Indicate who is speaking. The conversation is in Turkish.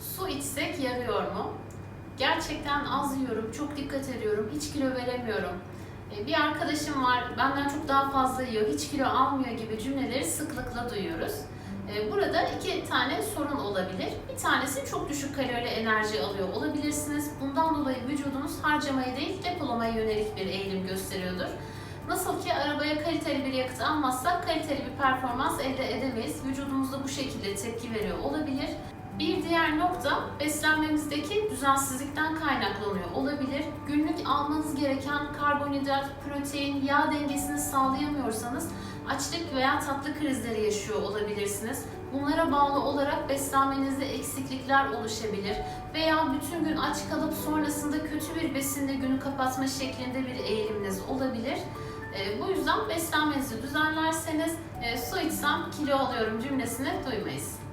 Speaker 1: Su içsek yarıyor mu? Gerçekten az yiyorum, çok dikkat ediyorum, hiç kilo veremiyorum. E, Bir arkadaşım var, benden çok daha fazla yiyor, hiç kilo almıyor gibi cümleleri sıklıkla duyuyoruz. E, Burada iki tane sorun olabilir. Bir tanesi çok düşük kalorili enerji alıyor olabilirsiniz. Bundan dolayı vücudunuz harcamaya değil depolamaya yönelik bir eğilim gösteriyordur. Nasıl ki arabaya kaliteli bir yakıt almazsak kaliteli bir performans elde edemeyiz. Vücudumuz da bu şekilde tepki veriyor olabilir. Diğer nokta beslenmemizdeki düzensizlikten kaynaklanıyor olabilir. Günlük almanız gereken karbonhidrat, protein, yağ dengesini sağlayamıyorsanız açlık veya tatlı krizleri yaşıyor olabilirsiniz. Bunlara bağlı olarak beslenmenizde eksiklikler oluşabilir veya bütün gün aç kalıp sonrasında kötü bir besinle günü kapatma şeklinde bir eğiliminiz olabilir. E, bu yüzden beslenmenizi düzenlerseniz e, su içsem kilo alıyorum cümlesini duymayız.